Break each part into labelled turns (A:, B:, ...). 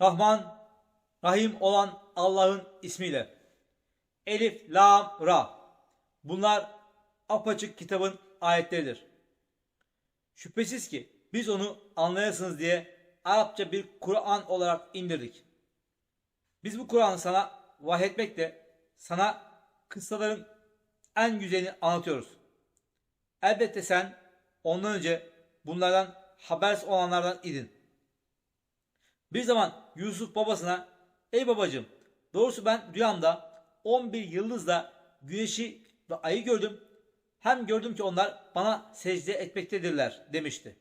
A: Rahman, Rahim olan Allah'ın ismiyle. Elif, Lam, Ra. Bunlar apaçık kitabın ayetleridir. Şüphesiz ki biz onu anlayasınız diye Arapça bir Kur'an olarak indirdik. Biz bu Kur'an'ı sana vahyetmekle sana kıssaların en güzelini anlatıyoruz. Elbette sen ondan önce bunlardan habersiz olanlardan idin. Bir zaman Yusuf babasına ey babacığım doğrusu ben rüyamda 11 yıldızla güneşi ve ayı gördüm. Hem gördüm ki onlar bana secde etmektedirler demişti.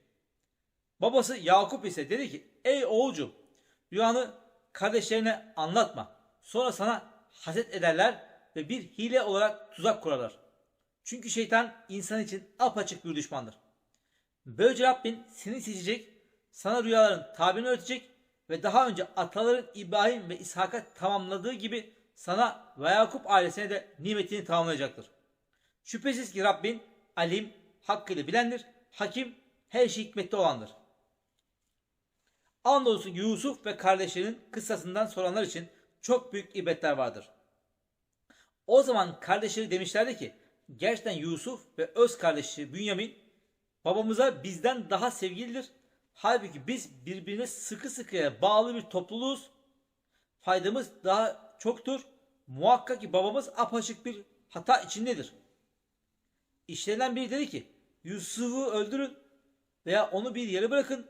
A: Babası Yakup ise dedi ki ey oğulcum rüyanı kardeşlerine anlatma. Sonra sana haset ederler ve bir hile olarak tuzak kurarlar. Çünkü şeytan insan için apaçık bir düşmandır. Böylece Rabbin seni seçecek, sana rüyaların tabirini öğretecek ve daha önce ataların İbrahim ve İshak'a tamamladığı gibi sana ve Yakup ailesine de nimetini tamamlayacaktır. Şüphesiz ki Rabbin alim, hakkıyla bilendir, hakim, her şey hikmetli olandır. Andolsun Yusuf ve kardeşlerinin kıssasından soranlar için çok büyük ibretler vardır. O zaman kardeşleri demişlerdi ki gerçekten Yusuf ve öz kardeşi Bünyamin babamıza bizden daha sevgilidir. Halbuki biz birbirine sıkı sıkıya bağlı bir topluluğuz. Faydamız daha çoktur. Muhakkak ki babamız apaçık bir hata içindedir. İşlerinden biri dedi ki Yusuf'u öldürün veya onu bir yere bırakın.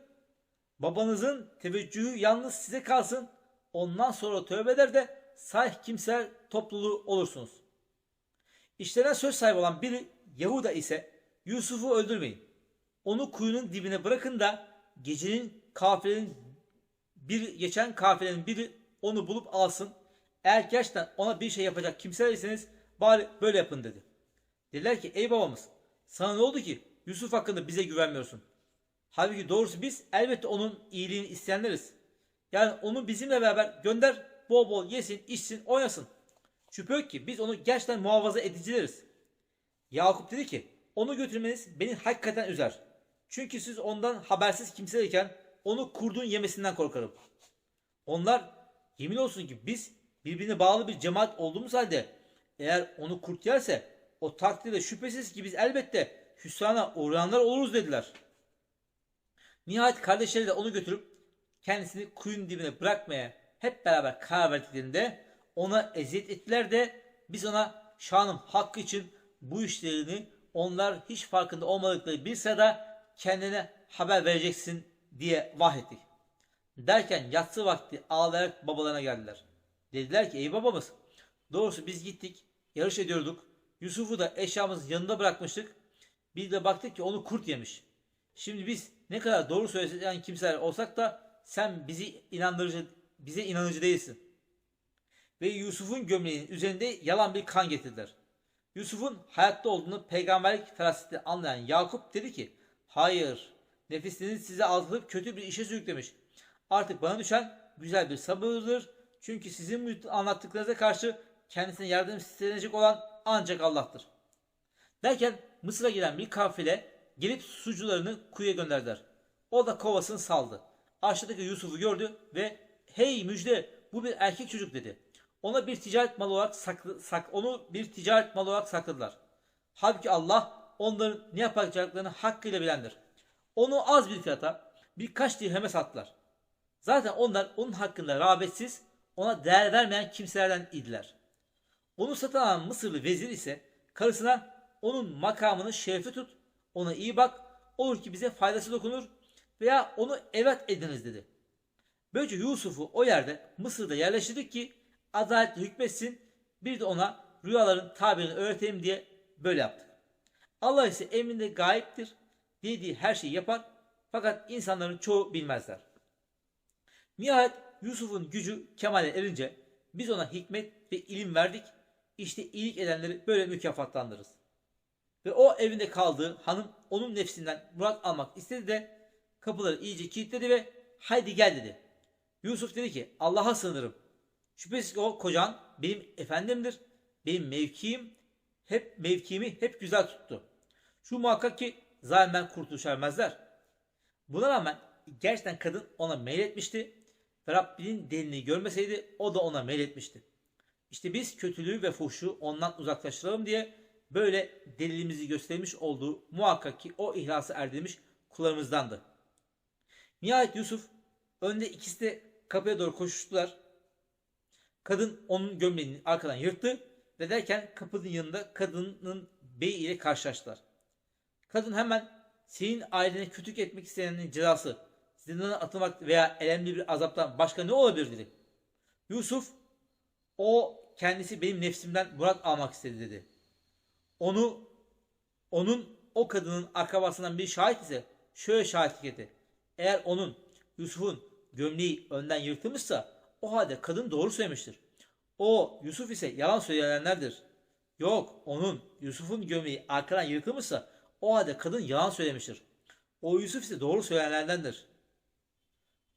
A: Babanızın teveccühü yalnız size kalsın. Ondan sonra tövbe eder de sahih kimseler topluluğu olursunuz. İşlerinden söz sahibi olan biri Yahuda ise Yusuf'u öldürmeyin. Onu kuyunun dibine bırakın da gecenin kafilenin bir geçen kafilenin biri onu bulup alsın. Eğer gerçekten ona bir şey yapacak kimseler iseniz bari böyle yapın dedi. Dediler ki ey babamız sana ne oldu ki Yusuf hakkında bize güvenmiyorsun. Halbuki doğrusu biz elbette onun iyiliğini isteyenleriz. Yani onu bizimle beraber gönder bol bol yesin içsin oynasın. Şüphe ki biz onu gerçekten muhafaza edicileriz. Yakup dedi ki onu götürmeniz beni hakikaten üzer. Çünkü siz ondan habersiz kimselerken onu kurdun yemesinden korkarım. Onlar yemin olsun ki biz birbirine bağlı bir cemaat olduğumuz halde eğer onu kurt yerse o takdirde şüphesiz ki biz elbette hüsrana uğrayanlar oluruz dediler. Nihayet kardeşleri de onu götürüp kendisini kuyun dibine bırakmaya hep beraber karar verdiklerinde ona eziyet ettiler de biz ona şanım hakkı için bu işlerini onlar hiç farkında olmadıkları bir sırada kendine haber vereceksin diye vahyettik. Derken yatsı vakti ağlayarak babalarına geldiler. Dediler ki ey babamız doğrusu biz gittik yarış ediyorduk. Yusuf'u da eşyamızın yanında bırakmıştık. Bir de baktık ki onu kurt yemiş. Şimdi biz ne kadar doğru söyleyen kimseler olsak da sen bizi inandırıcı bize inanıcı değilsin. Ve Yusuf'un gömleğinin üzerinde yalan bir kan getirdiler. Yusuf'un hayatta olduğunu peygamberlik feraseti anlayan Yakup dedi ki hayır nefisiniz size aldatılıp kötü bir işe sürüklemiş. Artık bana düşen güzel bir sabırdır. Çünkü sizin anlattıklarınıza karşı kendisine yardım istenecek olan ancak Allah'tır. Derken Mısır'a gelen bir kafile gelip sucularını kuyuya gönderdiler. O da kovasını saldı. Aşağıdaki Yusuf'u gördü ve hey müjde bu bir erkek çocuk dedi. Ona bir ticaret malı olarak saklı, sak, onu bir ticaret malı olarak sakladılar. Halbuki Allah onların ne yapacaklarını hakkıyla bilendir. Onu az bir fiyata birkaç dirheme sattılar. Zaten onlar onun hakkında rağbetsiz, ona değer vermeyen kimselerden idiler. Onu satın Mısırlı vezir ise karısına onun makamını şerefi tut, ona iyi bak, olur ki bize faydası dokunur veya onu evet ediniz dedi. Böylece Yusuf'u o yerde Mısır'da yerleştirdik ki adaletle hükmetsin bir de ona rüyaların tabirini öğreteyim diye böyle yaptık. Allah ise emrinde gayiptir. Dediği her şeyi yapar. Fakat insanların çoğu bilmezler. Nihayet Yusuf'un gücü kemale erince biz ona hikmet ve ilim verdik. İşte iyilik edenleri böyle mükafatlandırırız. Ve o evinde kaldığı hanım onun nefsinden murat almak istedi de kapıları iyice kilitledi ve haydi gel dedi. Yusuf dedi ki Allah'a sığınırım. Şüphesiz ki o kocan benim efendimdir. Benim mevkiim hep mevkiimi hep güzel tuttu. Şu muhakkak ki zalimden kurtuluş ermezler. Buna rağmen gerçekten kadın ona meyletmişti ve Rabbinin delini görmeseydi o da ona meyletmişti. İşte biz kötülüğü ve fuhşu ondan uzaklaştıralım diye böyle delilimizi göstermiş olduğu muhakkak ki o ihlası erdirmiş kullarımızdandı. Nihayet Yusuf önde ikisi de kapıya doğru koşuştular. Kadın onun gömleğini arkadan yırttı ve derken kapının yanında kadının beyi ile karşılaştılar. Kadın hemen senin ailene kötülük etmek isteyenin cezası zindana atılmak veya elemli bir azaptan başka ne olabilir dedi. Yusuf o kendisi benim nefsimden murat almak istedi dedi. Onu onun o kadının akrabasından bir şahit ise şöyle şahitlik etti. Eğer onun Yusuf'un gömleği önden yırtılmışsa o halde kadın doğru söylemiştir. O Yusuf ise yalan söyleyenlerdir. Yok onun Yusuf'un gömleği arkadan yırtılmışsa o halde kadın yalan söylemiştir. O Yusuf ise doğru söyleyenlerdendir.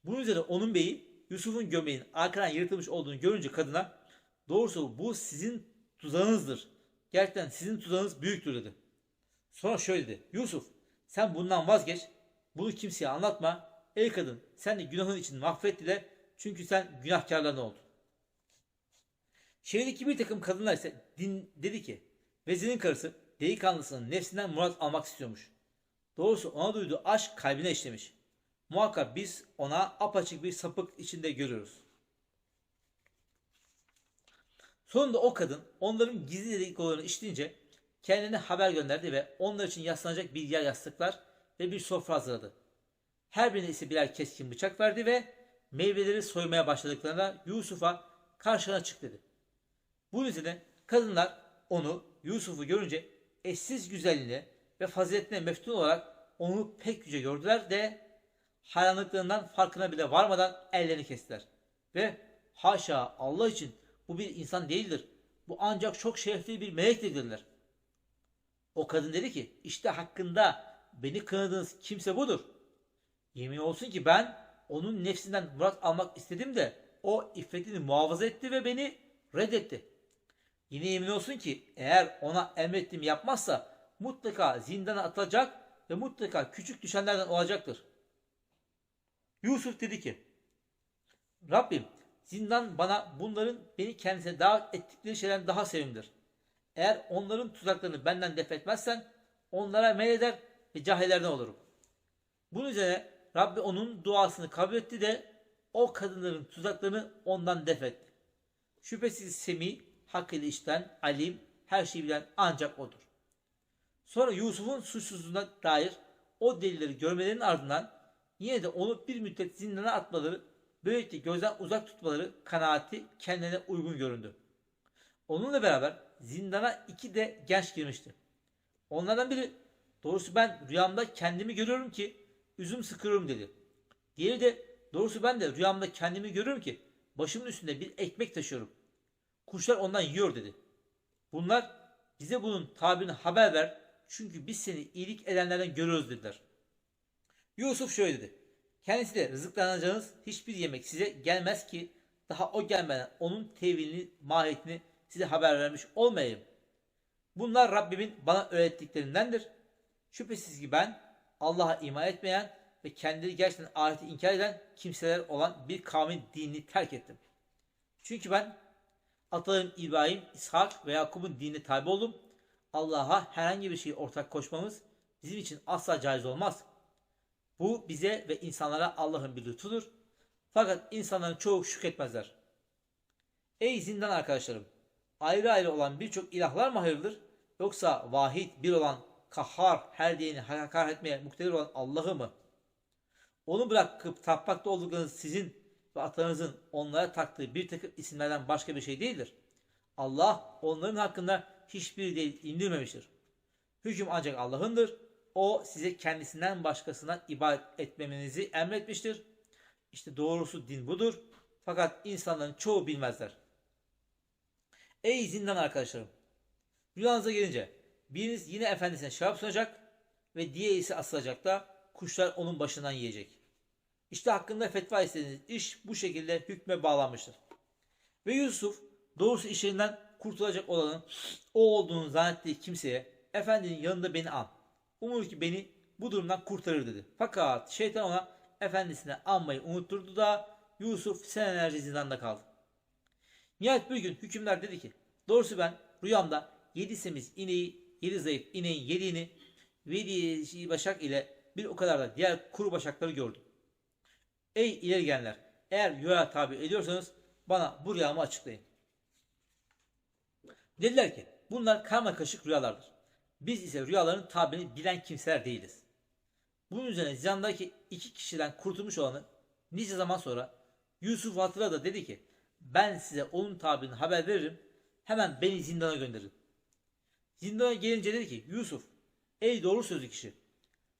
A: Bunun üzerine onun beyi Yusuf'un gömleğinin arkadan yırtılmış olduğunu görünce kadına doğrusu bu sizin tuzağınızdır. Gerçekten sizin tuzağınız büyüktür dedi. Sonra şöyle dedi. Yusuf sen bundan vazgeç. Bunu kimseye anlatma. Ey kadın sen de günahın için mahvet dile. Çünkü sen günahkarlardan oldun. Şehirdeki bir takım kadınlar ise din dedi ki vezirin karısı delikanlısının nefsinden murat almak istiyormuş. Doğrusu ona duyduğu aşk kalbine işlemiş. Muhakkak biz ona apaçık bir sapık içinde görüyoruz. Sonunda o kadın onların gizli dedikodularını işleyince kendine haber gönderdi ve onlar için yaslanacak bir yer yastıklar ve bir sofra hazırladı. Her birine ise birer keskin bıçak verdi ve meyveleri soymaya başladıklarında Yusuf'a karşına çık dedi. Bunun üzerine kadınlar onu Yusuf'u görünce eşsiz güzelliğine ve faziletine meftun olarak onu pek yüce gördüler de hayranlıklarından farkına bile varmadan ellerini kestiler. Ve haşa Allah için bu bir insan değildir. Bu ancak çok şerefli bir melektir dediler. O kadın dedi ki işte hakkında beni kınadığınız kimse budur. Yemin olsun ki ben onun nefsinden murat almak istedim de o iffetini muhafaza etti ve beni reddetti. Yine yemin olsun ki eğer ona emrettiğimi yapmazsa mutlaka zindana atılacak ve mutlaka küçük düşenlerden olacaktır. Yusuf dedi ki Rabbim zindan bana bunların beni kendisine davet ettikleri şeyden daha sevimdir. Eğer onların tuzaklarını benden def etmezsen onlara meyleder ve cahillerden olurum. Bunun üzerine Rabbi onun duasını kabul etti de o kadınların tuzaklarını ondan def. Şüphesiz Semi, hakkıyla işten, alim, her şeyi bilen ancak odur. Sonra Yusuf'un suçsuzluğuna dair o delilleri görmelerinin ardından yine de onu bir müddet zindana atmaları, böylelikle gözden uzak tutmaları kanaati kendine uygun göründü. Onunla beraber zindana iki de genç girmişti. Onlardan biri doğrusu ben rüyamda kendimi görüyorum ki üzüm sıkıyorum dedi. Diğeri de doğrusu ben de rüyamda kendimi görüyorum ki başımın üstünde bir ekmek taşıyorum. Kuşlar ondan yiyor dedi. Bunlar bize bunun tabirini haber ver çünkü biz seni iyilik edenlerden görüyoruz dediler. Yusuf şöyle dedi. Kendisi de rızıklanacağınız hiçbir yemek size gelmez ki daha o gelmeden onun tevilini, mahiyetini size haber vermiş olmayayım. Bunlar Rabbimin bana öğrettiklerindendir. Şüphesiz ki ben Allah'a iman etmeyen ve kendileri gerçekten ahireti inkar eden kimseler olan bir kavmin dinini terk ettim. Çünkü ben atalarım İbrahim, İshak ve Yakup'un dinine tabi oldum. Allah'a herhangi bir şeyi ortak koşmamız bizim için asla caiz olmaz. Bu bize ve insanlara Allah'ın bir lütfudur. Fakat insanların çoğu şükretmezler. Ey zindan arkadaşlarım! Ayrı ayrı olan birçok ilahlar mı hayırdır? Yoksa vahid bir olan kahhar her diyeni hakar etmeye muktedir olan Allah'ı mı? Onu bırakıp tapmakta olduklarınız sizin ve atanızın onlara taktığı bir takım isimlerden başka bir şey değildir. Allah onların hakkında hiçbir delil indirmemiştir. Hüküm ancak Allah'ındır. O size kendisinden başkasına ibadet etmemenizi emretmiştir. İşte doğrusu din budur. Fakat insanların çoğu bilmezler. Ey zindan arkadaşlarım! Rüyanıza gelince biriniz yine efendisine şarap sunacak ve diğerisi asılacak da kuşlar onun başından yiyecek. İşte hakkında fetva istediğiniz iş bu şekilde hükme bağlanmıştır. Ve Yusuf doğrusu işlerinden kurtulacak olanın o olduğunu zannettiği kimseye efendinin yanında beni an. Umur ki beni bu durumdan kurtarır dedi. Fakat şeytan ona efendisine anmayı unutturdu da Yusuf senelerce zindanda kaldı. Nihayet bir gün hükümdar dedi ki doğrusu ben rüyamda yedi semiz ineği, yedi zayıf ineğin yediğini yedi başak ile bir o kadar da diğer kuru başakları gördüm. Ey ileri gelenler eğer rüya tabi ediyorsanız bana bu rüyamı açıklayın. Dediler ki bunlar karma kaşık rüyalardır. Biz ise rüyaların tabirini bilen kimseler değiliz. Bunun üzerine zindandaki iki kişiden kurtulmuş olanı nice zaman sonra Yusuf Hatıra da dedi ki ben size onun tabirini haber veririm hemen beni zindana gönderin. Zindana gelince dedi ki Yusuf ey doğru sözlü kişi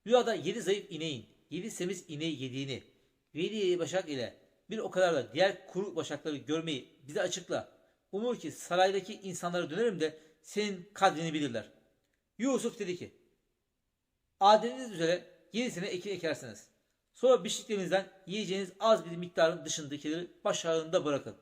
A: rüyada yedi zayıf ineğin yedi semiz ineği yediğini ve yedi başak ile bir o kadar da diğer kuru başakları görmeyi bize açıkla. Umur ki saraydaki insanlara dönerim de senin kadrini bilirler. Yusuf dedi ki Adetiniz üzere 7 sene ekin ekersiniz. Sonra biçtiklerinizden yiyeceğiniz az bir miktarın dışındakileri başarında bırakın.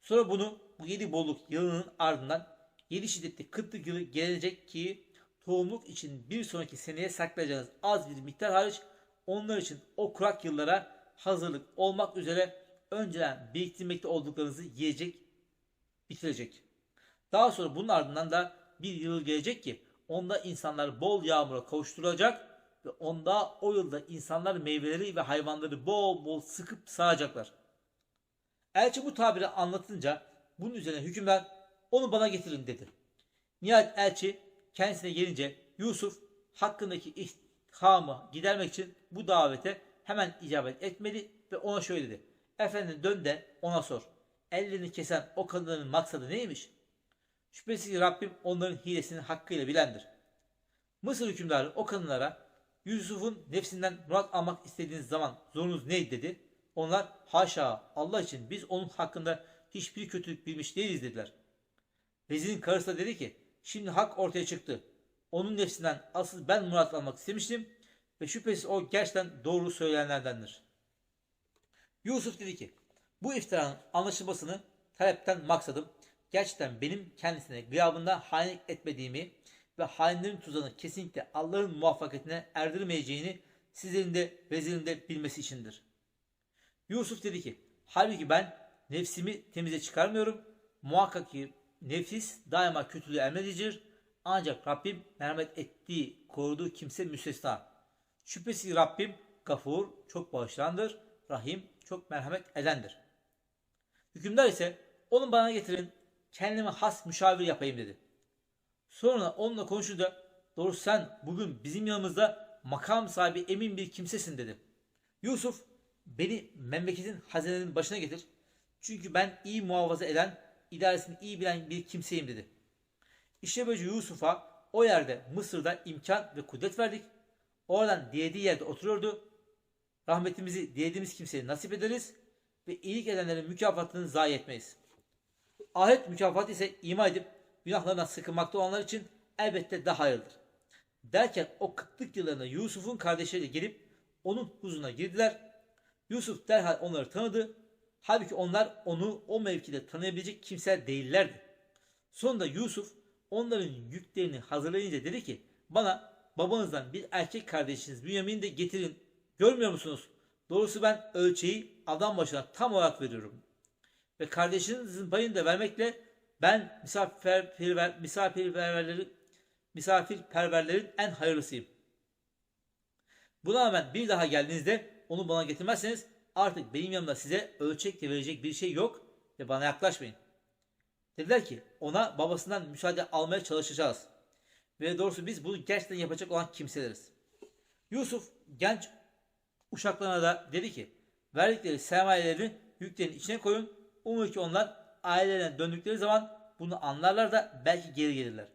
A: Sonra bunu bu yedi bolluk yılının ardından yedi şiddetli kıtlık yılı gelecek ki tohumluk için bir sonraki seneye saklayacağınız az bir miktar hariç onlar için o kurak yıllara hazırlık olmak üzere önceden biriktirmekte olduklarınızı yiyecek, bitirecek. Daha sonra bunun ardından da bir yıl gelecek ki onda insanlar bol yağmura kavuşturacak ve onda o yılda insanlar meyveleri ve hayvanları bol bol sıkıp sağacaklar. Elçi bu tabiri anlatınca bunun üzerine hükümdar onu bana getirin dedi. Nihayet elçi kendisine gelince Yusuf hakkındaki ithamı gidermek için bu davete hemen icabet etmedi ve ona şöyle dedi. Efendim dön de ona sor. Ellerini kesen o kadının maksadı neymiş? Şüphesiz Rabbim onların hilesini hakkıyla bilendir. Mısır hükümdarı o kadınlara Yusuf'un nefsinden murat almak istediğiniz zaman zorunuz neydi dedi. Onlar haşa Allah için biz onun hakkında hiçbir kötülük bilmiş değiliz dediler. Vezir'in karısı da dedi ki şimdi hak ortaya çıktı. Onun nefsinden asıl ben murat almak istemiştim ve şüphesiz o gerçekten doğru söyleyenlerdendir. Yusuf dedi ki bu iftiranın anlaşılmasını talepten maksadım gerçekten benim kendisine gıyabında hainlik etmediğimi ve hainlerin tuzağını kesinlikle Allah'ın muvaffakiyetine erdirmeyeceğini sizlerin de vezirin de bilmesi içindir. Yusuf dedi ki halbuki ben nefsimi temize çıkarmıyorum. Muhakkak ki nefis daima kötülüğü emredicidir. Ancak Rabbim merhamet ettiği, koruduğu kimse müstesna. Şüphesiz Rabbim gafur, çok bağışlandır, rahim, çok merhamet edendir. Hükümdar ise onu bana getirin, kendime has müşavir yapayım dedi. Sonra onunla konuşunca doğrusu sen bugün bizim yanımızda makam sahibi emin bir kimsesin dedi. Yusuf beni memleketin hazinenin başına getir. Çünkü ben iyi muhafaza eden, idaresini iyi bilen bir kimseyim dedi. İşte böylece Yusuf'a o yerde Mısır'da imkan ve kudret verdik. Oradan dilediği yerde oturuyordu. Rahmetimizi dilediğimiz kimseye nasip ederiz ve iyilik edenlerin mükafatını zayi etmeyiz. Ahiret mükafatı ise iman edip günahlarından sıkılmakta olanlar için elbette daha hayırlıdır. Derken o kıtlık yıllarında Yusuf'un kardeşleri gelip onun huzuruna girdiler. Yusuf derhal onları tanıdı. Halbuki onlar onu o mevkide tanıyabilecek kimseler değillerdi. Sonunda Yusuf onların yüklerini hazırlayınca dedi ki bana babanızdan bir erkek kardeşiniz Bünyamin'i de getirin. Görmüyor musunuz? Doğrusu ben ölçeği adam başına tam olarak veriyorum. Ve kardeşinizin payını da vermekle ben misafirperver, misafirperverlerin, misafirperverlerin en hayırlısıyım. Buna rağmen bir daha geldiğinizde onu bana getirmezseniz artık benim yanımda size ölçek de verecek bir şey yok ve bana yaklaşmayın. Dediler ki ona babasından müsaade almaya çalışacağız. Ve doğrusu biz bunu gerçekten yapacak olan kimseleriz. Yusuf genç uşaklarına da dedi ki verdikleri sermayelerini yüklerin içine koyun. Umur ki onlar ailelerine döndükleri zaman bunu anlarlar da belki geri gelirler.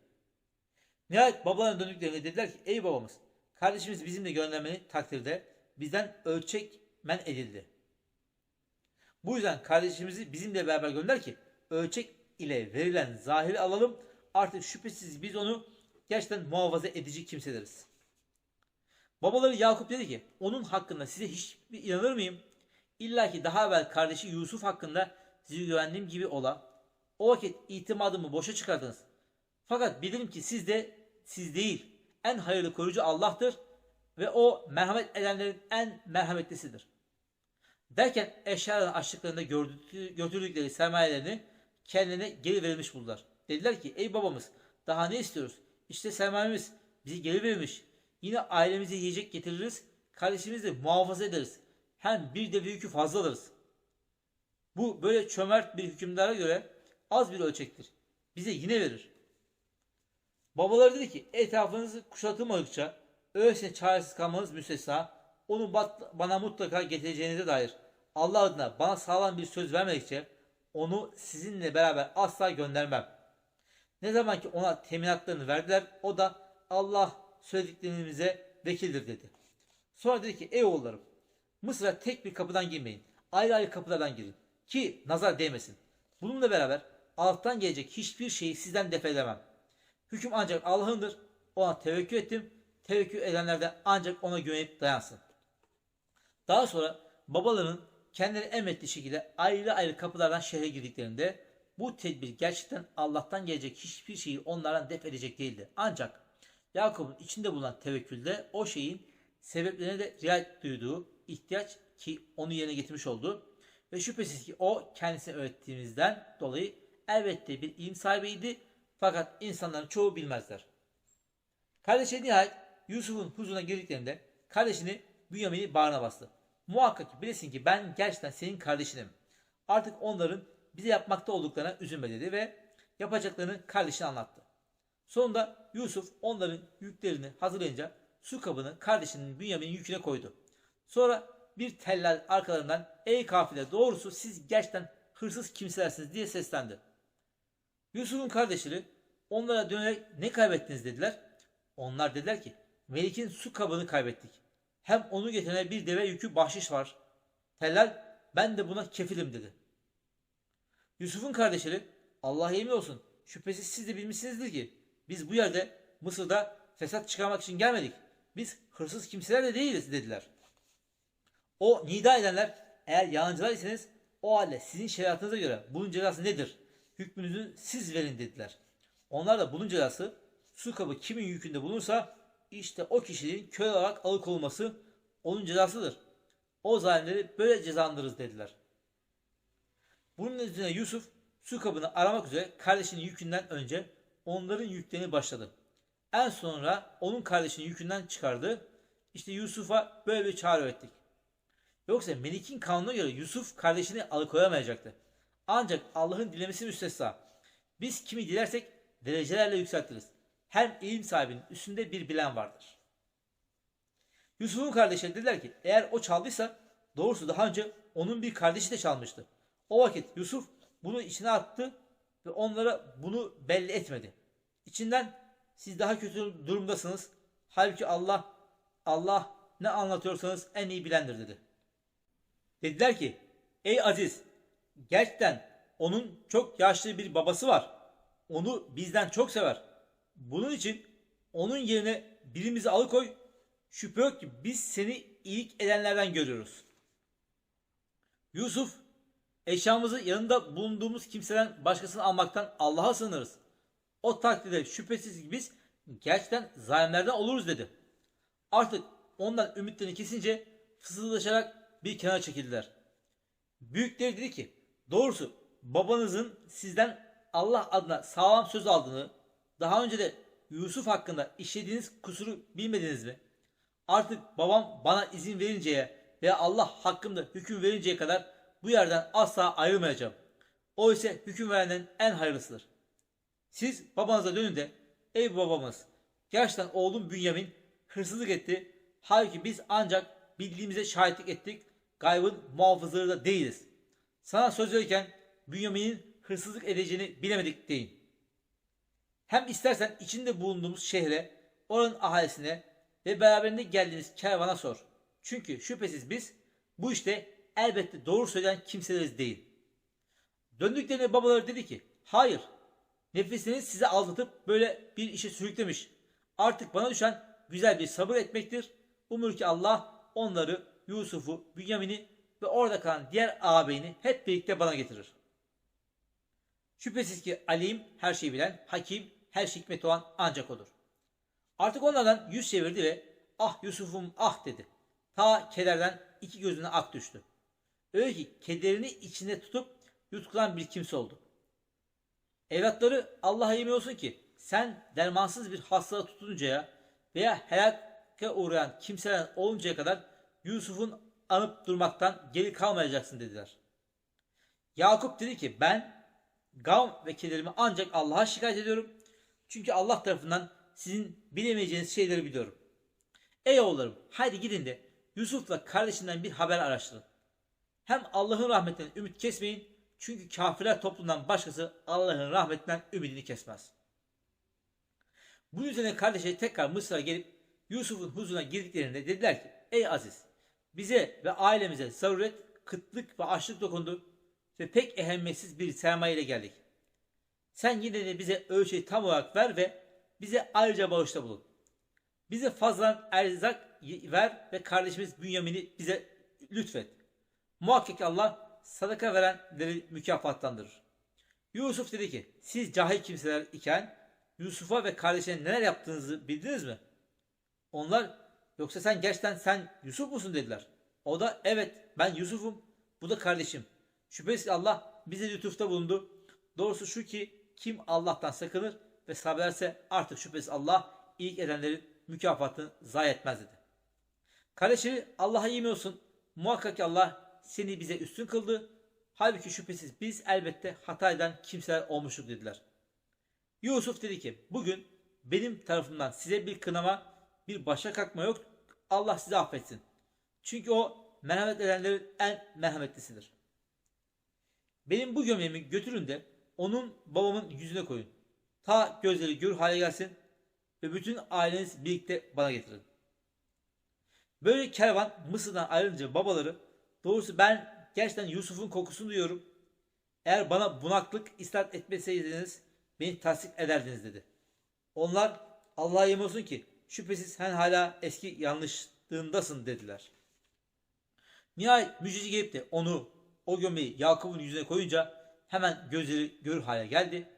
A: Nihayet babalarına döndüklerinde dediler ki ey babamız kardeşimiz bizimle göndermeni takdirde bizden ölçek men edildi. Bu yüzden kardeşimizi bizimle beraber gönder ki ölçek ile verilen zahiri alalım. Artık şüphesiz biz onu gerçekten muhafaza edici kimseleriz. Babaları Yakup dedi ki onun hakkında size hiç inanır mıyım? İlla ki daha evvel kardeşi Yusuf hakkında sizi güvendiğim gibi ola. O vakit itimadımı boşa çıkardınız. Fakat bilirim ki siz de siz değil en hayırlı koruyucu Allah'tır ve o merhamet edenlerin en merhametlisidir. Derken eşyaların açlıklarında götürdükleri sermayelerini kendine geri verilmiş buldular. Dediler ki ey babamız daha ne istiyoruz? İşte sermayemiz bizi geri verilmiş. Yine ailemize yiyecek getiririz. Kardeşimizi de muhafaza ederiz. Hem bir de bir yükü fazla alırız. Bu böyle çömert bir hükümdara göre az bir ölçektir. Bize yine verir. Babaları dedi ki etrafınızı kuşatılmadıkça öylesine çaresiz kalmanız müstesna onu bana mutlaka getireceğinize dair Allah adına bana sağlam bir söz vermedikçe onu sizinle beraber asla göndermem. Ne zaman ki ona teminatlarını verdiler o da Allah söylediklerimize vekildir dedi. Sonra dedi ki ey oğullarım Mısır'a tek bir kapıdan girmeyin. Ayrı ayrı kapılardan girin. Ki nazar değmesin. Bununla beraber alttan gelecek hiçbir şeyi sizden def. Hüküm ancak Allah'ındır. Ona tevekkül ettim. Tevekkül edenlerden ancak ona güvenip dayansın. Daha sonra babaların kendileri emrettiği şekilde ayrı ayrı kapılardan şehre girdiklerinde bu tedbir gerçekten Allah'tan gelecek hiçbir şeyi onlardan def edecek değildi. Ancak Yakup'un içinde bulunan tevekkülde o şeyin sebeplerine de riayet duyduğu ihtiyaç ki onu yerine getirmiş oldu. Ve şüphesiz ki o kendisine öğrettiğimizden dolayı elbette bir ilim sahibiydi fakat insanların çoğu bilmezler. Kardeşi nihayet Yusuf'un huzuruna girdiklerinde kardeşini Bünyamin'i bağrına bastı. Muhakkak bilesin ki ben gerçekten senin kardeşinim. Artık onların bize yapmakta olduklarına üzülme dedi ve yapacaklarını kardeşine anlattı. Sonunda Yusuf onların yüklerini hazırlayınca su kabını kardeşinin Bünyamin'in yüküne koydu. Sonra bir tellal arkalarından ey kafile doğrusu siz gerçekten hırsız kimselersiniz diye seslendi. Yusuf'un kardeşleri onlara dönerek ne kaybettiniz dediler. Onlar dediler ki Melik'in su kabını kaybettik. Hem onu getirene bir deve yükü bahşiş var. Tellal ben de buna kefilim dedi. Yusuf'un kardeşleri Allah'a yemin olsun şüphesiz siz de bilmişsinizdir ki biz bu yerde Mısır'da fesat çıkarmak için gelmedik. Biz hırsız kimseler de değiliz dediler. O nida edenler eğer yalancılar iseniz o halde sizin şeriatınıza göre bunun cezası nedir? Hükmünüzü siz verin dediler. Onlar da bunun cezası su kabı kimin yükünde bulunursa işte o kişinin köle olarak alıkonulması onun cezasıdır. O zalimleri böyle cezalandırırız dediler. Bunun üzerine Yusuf su kabını aramak üzere kardeşinin yükünden önce onların yüklerini başladı. En sonra onun kardeşinin yükünden çıkardı. İşte Yusuf'a böyle bir çağrı ettik. Yoksa Melik'in kanununa göre Yusuf kardeşini alıkoyamayacaktı. Ancak Allah'ın dilemesi müstesna. Biz kimi dilersek derecelerle yükseltiriz. Her ilim sahibinin üstünde bir bilen vardır. Yusuf'un kardeşleri dediler ki eğer o çaldıysa doğrusu daha önce onun bir kardeşi de çalmıştı. O vakit Yusuf bunu içine attı ve onlara bunu belli etmedi. İçinden siz daha kötü durumdasınız. Halbuki Allah Allah ne anlatıyorsanız en iyi bilendir dedi. Dediler ki ey aziz gerçekten onun çok yaşlı bir babası var. Onu bizden çok sever. Bunun için onun yerine birimizi alıkoy. Şüphe yok ki biz seni iyilik edenlerden görüyoruz. Yusuf eşyamızı yanında bulunduğumuz kimseden başkasını almaktan Allah'a sığınırız. O takdirde şüphesiz ki biz gerçekten zalimlerden oluruz dedi. Artık ondan ümitlerini kesince fısıldaşarak bir kenara çekildiler. Büyükleri dedi ki doğrusu babanızın sizden Allah adına sağlam söz aldığını daha önce de Yusuf hakkında işlediğiniz kusuru bilmediniz mi? Artık babam bana izin verinceye veya Allah hakkımda hüküm verinceye kadar bu yerden asla ayrılmayacağım. O ise hüküm verenden en hayırlısıdır. Siz babanıza dönün de ey babamız gerçekten oğlum Bünyamin hırsızlık etti. Halbuki biz ancak bildiğimize şahitlik ettik. Gaybın muhafızları da değiliz. Sana söz verirken Bünyamin'in hırsızlık edeceğini bilemedik deyin. Hem istersen içinde bulunduğumuz şehre, oranın ahalisine ve beraberinde geldiğiniz kervana sor. Çünkü şüphesiz biz bu işte elbette doğru söyleyen kimseleriz değil. Döndüklerinde babaları dedi ki, hayır, nefisiniz size aldatıp böyle bir işe sürüklemiş. Artık bana düşen güzel bir sabır etmektir. Umur ki Allah onları, Yusuf'u, Bünyamin'i ve orada kalan diğer ağabeyini hep birlikte bana getirir. Şüphesiz ki alim, her şeyi bilen, hakim, her şey hikmeti olan ancak odur. Artık onlardan yüz çevirdi ve ah Yusuf'um ah dedi. Ta kederden iki gözüne ak düştü. Öyle ki kederini içinde tutup yutkulan bir kimse oldu. Evlatları Allah'a yemin olsun ki sen dermansız bir hastalığa tutununcaya veya helaka uğrayan kimseler oluncaya kadar Yusuf'un anıp durmaktan geri kalmayacaksın dediler. Yakup dedi ki ben gam ve kederimi ancak Allah'a şikayet ediyorum. Çünkü Allah tarafından sizin bilemeyeceğiniz şeyleri biliyorum. Ey oğullarım haydi gidin de Yusuf'la kardeşinden bir haber araştırın. Hem Allah'ın rahmetinden ümit kesmeyin. Çünkü kafirler toplumdan başkası Allah'ın rahmetinden ümidini kesmez. Bu üzerine kardeşleri tekrar Mısır'a gelip Yusuf'un huzuruna girdiklerinde dediler ki Ey Aziz bize ve ailemize zaruret, kıtlık ve açlık dokundu ve pek ehemmiyetsiz bir sermaye ile geldik. Sen yine de bize ölçeği tam olarak ver ve bize ayrıca bağışta bulun. Bize fazladan erzak ver ve kardeşimiz Bünyamin'i bize lütfet. Muhakkak Allah sadaka verenleri mükafatlandırır. Yusuf dedi ki siz cahil kimseler iken Yusuf'a ve kardeşine neler yaptığınızı bildiniz mi? Onlar yoksa sen gerçekten sen Yusuf musun dediler. O da evet ben Yusuf'um bu da kardeşim. Şüphesiz Allah bize lütufta bulundu. Doğrusu şu ki kim Allah'tan sakınır ve sabrederse artık şüphesiz Allah ilk edenlerin mükafatını zayi etmez dedi. Kardeşleri Allah'a yemin olsun. Muhakkak Allah seni bize üstün kıldı. Halbuki şüphesiz biz elbette hata eden kimseler olmuştuk dediler. Yusuf dedi ki bugün benim tarafımdan size bir kınama bir başa kalkma yok. Allah sizi affetsin. Çünkü o merhamet edenlerin en merhametlisidir. Benim bu gömleğimi götürün de onun babamın yüzüne koyun. Ta gözleri gör hale gelsin ve bütün aileniz birlikte bana getirin. Böyle kervan Mısır'dan ayrılınca babaları doğrusu ben gerçekten Yusuf'un kokusunu duyuyorum. Eğer bana bunaklık istat etmeseydiniz beni tasdik ederdiniz dedi. Onlar Allah'a yemin olsun ki şüphesiz sen hala eski yanlışlığındasın dediler. Nihayet müjdeci gelip de onu o gömleği Yakup'un yüzüne koyunca hemen gözleri görür hale geldi.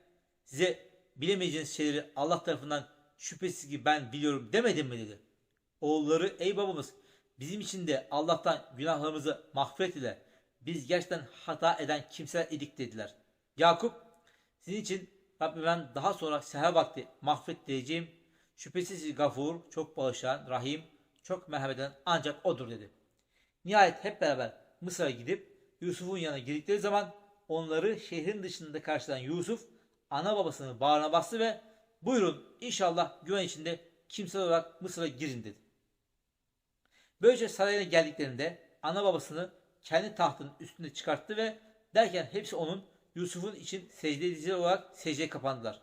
A: Size bilemeyeceğiniz şeyleri Allah tarafından şüphesiz ki ben biliyorum demedim mi dedi. Oğulları ey babamız bizim için de Allah'tan günahlarımızı mahfret ile biz gerçekten hata eden kimseler idik dediler. Yakup sizin için Rabbimden daha sonra seher vakti mahfret diyeceğim. Şüphesiz gafur, çok bağışlayan, rahim, çok merhamet eden ancak odur dedi. Nihayet hep beraber Mısır'a gidip Yusuf'un yanına girdikleri zaman onları şehrin dışında karşılayan Yusuf ana babasını bağrına bastı ve buyurun inşallah güven içinde kimse olarak Mısır'a girin dedi. Böylece sarayına geldiklerinde ana babasını kendi tahtının üstünde çıkarttı ve derken hepsi onun Yusuf'un için secde ediciler olarak secdeye kapandılar.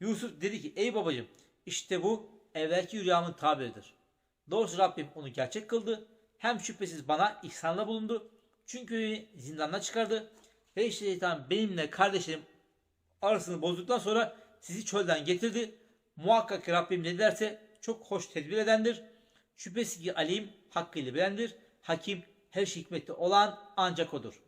A: Yusuf dedi ki ey babacım işte bu evvelki rüyamın tabiridir. Doğrusu Rabbim onu gerçek kıldı. Hem şüphesiz bana ihsanda bulundu. Çünkü beni zindandan çıkardı. Ve işte şeytan benimle kardeşlerim arasını bozduktan sonra sizi çölden getirdi. Muhakkak ki Rabbim ne derse çok hoş tedbir edendir. Şüphesiz ki alim hakkıyla bilendir. Hakim her şey hikmette olan ancak odur.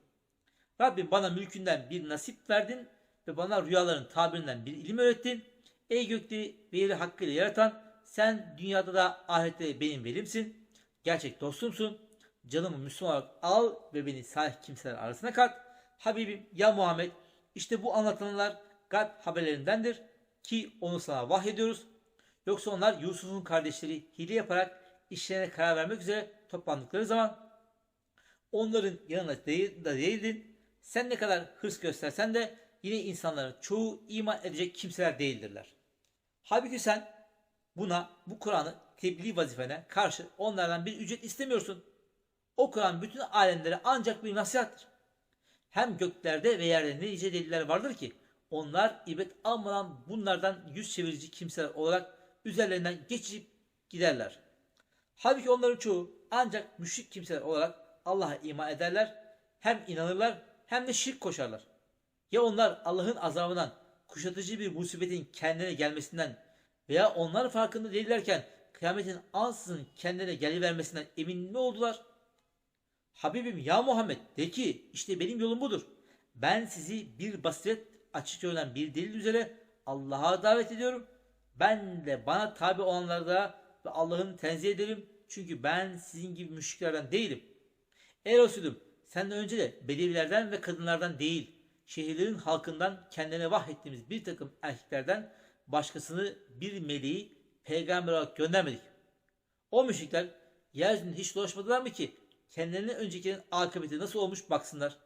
A: Rabbim bana mülkünden bir nasip verdin ve bana rüyaların tabirinden bir ilim öğrettin. Ey gökleri ve yeri hakkıyla yaratan sen dünyada da ahirette benim velimsin. Gerçek dostumsun. Canımı Müslüman olarak al ve beni salih kimseler arasına kat. Habibim ya Muhammed işte bu anlatılanlar gayb haberlerindendir ki onu sana vahyediyoruz. Yoksa onlar Yusuf'un kardeşleri hile yaparak işlerine karar vermek üzere toplandıkları zaman onların yanına değil, da değildin. Sen ne kadar hırs göstersen de yine insanların çoğu iman edecek kimseler değildirler. Halbuki sen buna, bu Kur'an'ı tebliğ vazifene karşı onlardan bir ücret istemiyorsun. O Kur'an bütün alemlere ancak bir nasihattır. Hem göklerde ve yerde ne nice deliller vardır ki onlar ibret almadan bunlardan yüz çevirici kimseler olarak üzerlerinden geçip giderler. Halbuki onların çoğu ancak müşrik kimseler olarak Allah'a iman ederler. Hem inanırlar hem de şirk koşarlar. Ya onlar Allah'ın azabından kuşatıcı bir musibetin kendine gelmesinden veya onlar farkında değillerken kıyametin ansızın kendine gelivermesinden emin mi oldular? Habibim ya Muhammed de ki işte benim yolum budur. Ben sizi bir basiret açıkça olan bir delil üzere Allah'a davet ediyorum. Ben de bana tabi olanlara da ve Allah'ın tenzih ederim. Çünkü ben sizin gibi müşriklerden değilim. Ey Resulüm senden önce de bedevilerden ve kadınlardan değil, şehirlerin halkından kendine vahyettiğimiz bir takım erkeklerden başkasını bir meleği peygamber olarak göndermedik. O müşrikler yeryüzünde hiç dolaşmadılar mı ki kendilerine öncekilerin akıbeti nasıl olmuş baksınlar.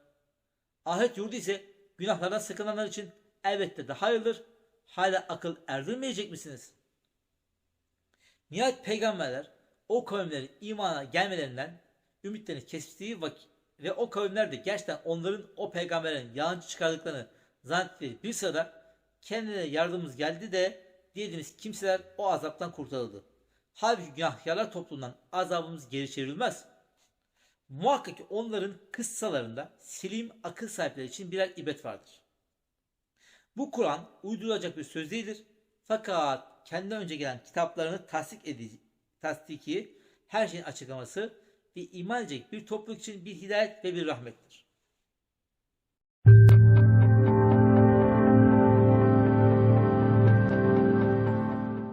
A: Ahiret yurdu ise günahlardan sakınanlar için elbette daha hayırlıdır. Hala akıl erdirmeyecek misiniz? Nihayet peygamberler o kavimlerin imana gelmelerinden ümitlerini kestiği vakit ve o kavimler de gerçekten onların o peygamberlerin yalancı çıkardıklarını zannettikleri bir sırada kendine yardımımız geldi de dediğimiz kimseler o azaptan kurtarıldı. Halbuki günahkarlar topluluğundan azabımız geri çevrilmez. Muhakkak ki onların kıssalarında selim akıl sahipleri için birer ibret vardır. Bu Kur'an uydurulacak bir söz değildir. Fakat kendinden önce gelen kitaplarını tasdik edici, tasdiki, her şeyin açıklaması ve iman edecek bir topluluk için bir hidayet ve bir rahmettir.